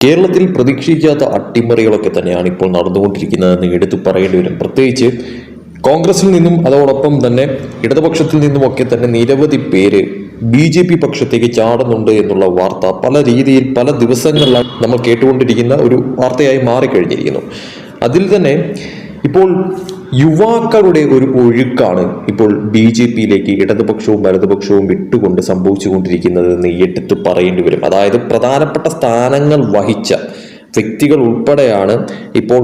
കേരളത്തിൽ പ്രതീക്ഷിക്കാത്ത അട്ടിമറികളൊക്കെ തന്നെയാണ് ഇപ്പോൾ നടന്നുകൊണ്ടിരിക്കുന്നതെന്ന് എടുത്തു പറയേണ്ടി വരും. പ്രത്യേകിച്ച് കോൺഗ്രസിൽ നിന്നും അതോടൊപ്പം തന്നെ ഇടതുപക്ഷത്തിൽ നിന്നുമൊക്കെ തന്നെ നിരവധി പേര് ബി ജെ പി പക്ഷത്തേക്ക് ചാടുന്നുണ്ട് എന്നുള്ള വാർത്ത പല രീതിയിൽ പല ദിവസങ്ങളിലാണ് നമ്മൾ കേട്ടുകൊണ്ടിരിക്കുന്ന ഒരു വാർത്തയായി മാറിക്കഴിഞ്ഞിരിക്കുന്നു. അതിൽ തന്നെ ഇപ്പോൾ യുവാക്കളുടെ ഒരു ഒഴുക്കാണ് ഇപ്പോൾ ബി ജെ പിയിലേക്ക് ഇടതുപക്ഷവും വലതുപക്ഷവും വിട്ടുകൊണ്ട് സംഭവിച്ചുകൊണ്ടിരിക്കുന്നതെന്ന് എടുത്തു പറയേണ്ടി വരും. അതായത് പ്രധാനപ്പെട്ട സ്ഥാനങ്ങൾ വഹിച്ച വ്യക്തികൾ ഉൾപ്പെടെയാണ് ഇപ്പോൾ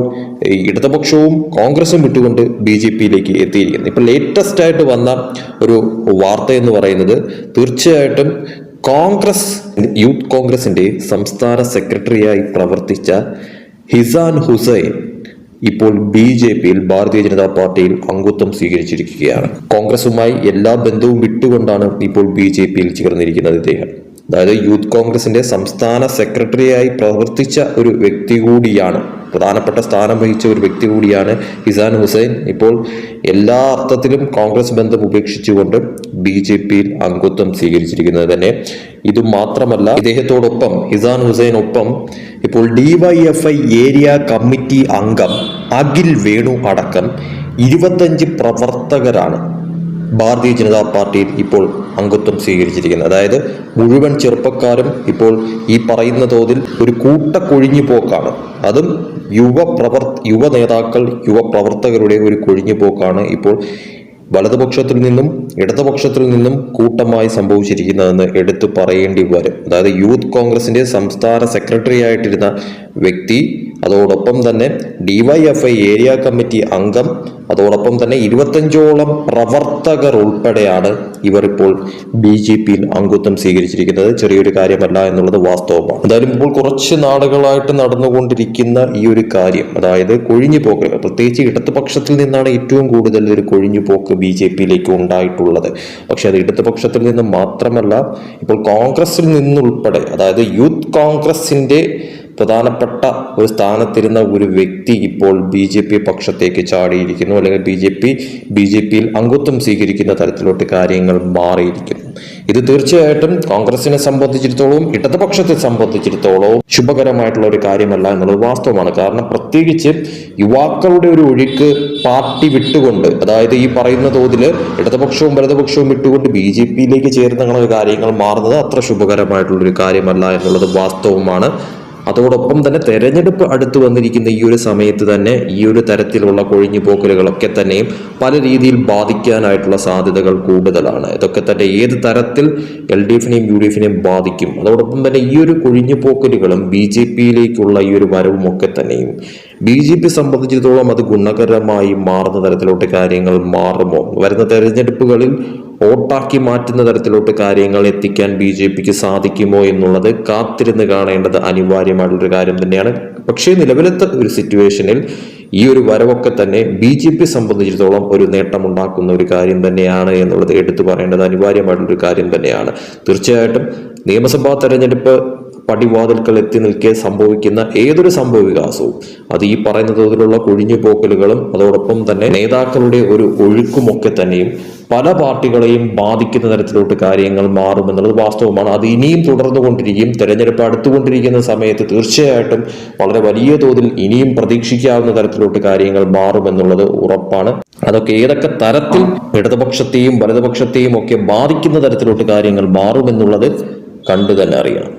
ഇടതുപക്ഷവും കോൺഗ്രസും വിട്ടുകൊണ്ട് ബി ജെ പിയിലേക്ക് എത്തിയിരിക്കുന്നത്. ഇപ്പോൾ ലേറ്റസ്റ്റ് ആയിട്ട് വന്ന ഒരു വാർത്ത എന്ന് പറയുന്നത് തീർച്ചയായിട്ടും കോൺഗ്രസ് യൂത്ത് കോൺഗ്രസിന്റെ സംസ്ഥാന സെക്രട്ടറിയായി പ്രവർത്തിച്ച ഹിസാൻ ഹുസൈൻ ഇപ്പോൾ ബി ജെ പിയിൽ ഭാരതീയ ജനതാ പാർട്ടിയിൽ അംഗത്വം സ്വീകരിച്ചിരിക്കുകയാണ്. കോൺഗ്രസുമായി എല്ലാ ബന്ധവും വിട്ടുകൊണ്ടാണ് ഇപ്പോൾ ബി ജെ പിയിൽ ചേർന്നിരിക്കുന്നത് ഇദ്ദേഹം. അതായത് യൂത്ത് കോൺഗ്രസിന്റെ സംസ്ഥാന സെക്രട്ടറിയായി പ്രവർത്തിച്ച ഒരു വ്യക്തി കൂടിയാണ് പ്രധാനപ്പെട്ട സ്ഥാനം വഹിച്ച ഒരു വ്യക്തി കൂടിയാണ് ഹിസാൻ ഹുസൈൻ. ഇപ്പോൾ എല്ലാ അർത്ഥത്തിലും കോൺഗ്രസ് ബന്ധം ഉപേക്ഷിച്ചുകൊണ്ട് ബി ജെ പിയിൽ അംഗത്വം സ്വീകരിച്ചിരിക്കുന്നത് തന്നെ. ഇത് മാത്രമല്ല ഇദ്ദേഹത്തോടൊപ്പം ഹിസാൻ ഹുസൈനൊപ്പം ഇപ്പോൾ ഡിവൈഎഫ്ഐ ഏരിയ കമ്മിറ്റി അംഗം അഖിൽ വേണു അടക്കം ഇരുപത്തഞ്ച് പ്രവർത്തകരാണ്. ഭാരതീയ ജനതാ പാർട്ടിയിൽ ഇപ്പോൾ അംഗത്വം സ്വീകരിച്ചിരിക്കുന്നത് അതായത് മുഴുവൻ ചെറുപ്പക്കാരും ഇപ്പോൾ ഈ പറയുന്ന തോതിൽ ഒരു കൂട്ടക്കൊഴിഞ്ഞു പോക്കാണ്. അതും യുവ പ്രവർ യുവ നേതാക്കൾ യുവ പ്രവർത്തകരുടെ ഒരു കൊഴിഞ്ഞു പോക്കാണ് ഇപ്പോൾ വലതുപക്ഷത്തിൽ നിന്നും ഇടതുപക്ഷത്തിൽ നിന്നും കൂട്ടമായി സംഭവിച്ചിരിക്കുന്നതെന്ന് എടുത്തു പറയേണ്ടി വരും. അതായത് യൂത്ത് കോൺഗ്രസിന്റെ സംസ്ഥാന സെക്രട്ടറി ആയിട്ടിരുന്ന വ്യക്തി അതോടൊപ്പം തന്നെ ഡിവൈഎഫ്ഐ ഏരിയ കമ്മിറ്റി അംഗം അതോടൊപ്പം തന്നെ ഇരുപത്തഞ്ചോളം പ്രവർത്തകർ ഉൾപ്പെടെയാണ് ഇവർ ഇപ്പോൾ ബി ജെ പിയിൽ അംഗത്വം സ്വീകരിച്ചിരിക്കുന്നത്. ചെറിയൊരു കാര്യമല്ല എന്നുള്ളത് വാസ്തവമാണ്. എന്തായാലും ഇപ്പോൾ കുറച്ച് നാടുകളായിട്ട് നടന്നുകൊണ്ടിരിക്കുന്ന ഈ ഒരു കാര്യം അതായത് കൊഴിഞ്ഞു പോക്ക് പ്രത്യേകിച്ച് ഇടതുപക്ഷത്തിൽ നിന്നാണ് ഏറ്റവും കൂടുതൽ ഒരു കൊഴിഞ്ഞു പോക്ക് ബി ജെ പിയിലേക്ക് ഉണ്ടായിട്ടുള്ളത്. പക്ഷെ അത് ഇടതുപക്ഷത്തിൽ നിന്ന് മാത്രമല്ല ഇപ്പോൾ കോൺഗ്രസിൽ നിന്നുൾപ്പെടെ അതായത് യൂത്ത് കോൺഗ്രസിന്റെ പ്രധാനപ്പെട്ട ഒരു സ്ഥാനത്തിരുന്ന ഒരു വ്യക്തി ഇപ്പോൾ ബി ജെ പി പക്ഷത്തേക്ക് ചാടിയിരിക്കുന്നു. അല്ലെങ്കിൽ B J P B J പിയിൽ അംഗത്വം സ്വീകരിക്കുന്ന തരത്തിലോട്ട് കാര്യങ്ങൾ മാറിയിരിക്കുന്നു. ഇത് തീർച്ചയായിട്ടും കോൺഗ്രസിനെ സംബന്ധിച്ചിടത്തോളം ഇടതുപക്ഷത്തെ സംബന്ധിച്ചിടത്തോളം ശുഭകരമായിട്ടുള്ള ഒരു കാര്യമല്ല എന്നുള്ളത് വാസ്തവമാണ്. കാരണം പ്രത്യേകിച്ച് യുവാക്കളുടെ ഒരു ഒഴുക്ക് പാർട്ടി വിട്ടുകൊണ്ട് അതായത് ഈ പറയുന്ന തോതിൽ ഇടതുപക്ഷവും വലതുപക്ഷവും വിട്ടുകൊണ്ട് ബി ജെ പിയിലേക്ക് ചേർന്ന കാര്യങ്ങൾ മാറുന്നത് അത്ര ശുഭകരമായിട്ടുള്ള ഒരു കാര്യമല്ല എന്നുള്ളത് വാസ്തവമാണ്. അതോടൊപ്പം തന്നെ തെരഞ്ഞെടുപ്പ് അടുത്തു വന്നിരിക്കുന്ന ഈ ഒരു സമയത്ത് തന്നെ ഈ ഒരു തരത്തിലുള്ള കൊഴിഞ്ഞു പോക്കലുകളൊക്കെ തന്നെയും പല രീതിയിൽ ബാധിക്കാനായിട്ടുള്ള സാധ്യതകൾ കൂടുതലാണ്. ഇതൊക്കെ തന്നെ ഏത് തരത്തിൽ എൽ ഡി എഫിനെയും യു ഡി എഫിനെയും ബാധിക്കും. അതോടൊപ്പം തന്നെ ഈ ഒരു കൊഴിഞ്ഞു പോക്കലുകളും ബി ജെ പിയിലേക്കുള്ള ഈ ഒരു വരവും ഒക്കെ തന്നെയും ബി ജെ പി സംബന്ധിച്ചിടത്തോളം അത് ഗുണകരമായി മാറുന്ന തരത്തിലോട്ട് കാര്യങ്ങൾ മാറുമോ? വരുന്ന തെരഞ്ഞെടുപ്പുകളിൽ വോട്ടാക്കി മാറ്റുന്ന തരത്തിലോട്ട് കാര്യങ്ങൾ എത്തിക്കാൻ ബി ജെ പിക്ക് സാധിക്കുമോ എന്നുള്ളത് കാത്തിരുന്ന് കാണേണ്ടത് അനിവാര്യമായിട്ടുള്ളൊരു കാര്യം തന്നെയാണ്. പക്ഷേ നിലവിലത്തെ ഒരു സിറ്റുവേഷനിൽ ഈ ഒരു വരവൊക്കെ തന്നെ ബി ജെ പി സംബന്ധിച്ചിടത്തോളം ഒരു നേട്ടമുണ്ടാക്കുന്ന ഒരു കാര്യം തന്നെയാണ് എന്നുള്ളത് എടുത്തു പറയേണ്ടത് അനിവാര്യമായിട്ടുള്ളൊരു കാര്യം തന്നെയാണ്. തീർച്ചയായിട്ടും നിയമസഭാ തെരഞ്ഞെടുപ്പ് പടിവാതിൽക്കൽ എത്തി നിൽക്കെ സംഭവിക്കുന്ന ഏതൊരു സംഭവ വികാസവും അത് ഈ പറയുന്ന തോതിലുള്ള കൊഴിഞ്ഞു പോക്കലുകളും അതോടൊപ്പം തന്നെ നേതാക്കളുടെ ഒരു ഒഴുക്കുമൊക്കെ തന്നെയും പല പാർട്ടികളെയും ബാധിക്കുന്ന തരത്തിലോട്ട് കാര്യങ്ങൾ മാറുമെന്നുള്ളത് വാസ്തവമാണ്. അത് ഇനിയും തുടർന്നു കൊണ്ടിരിക്കും തെരഞ്ഞെടുപ്പ് അടുത്തുകൊണ്ടിരിക്കുന്ന സമയത്ത് തീർച്ചയായിട്ടും വളരെ വലിയ തോതിൽ ഇനിയും പ്രതീക്ഷിക്കാവുന്ന തരത്തിലോട്ട് കാര്യങ്ങൾ മാറുമെന്നുള്ളത് ഉറപ്പാണ്. അതൊക്കെ ഏതൊക്കെ തരത്തിൽ ഇടതുപക്ഷത്തെയും വലതുപക്ഷത്തെയും ഒക്കെ ബാധിക്കുന്ന തരത്തിലോട്ട് കാര്യങ്ങൾ മാറുമെന്നുള്ളത് കണ്ടു തന്നെ അറിയണം.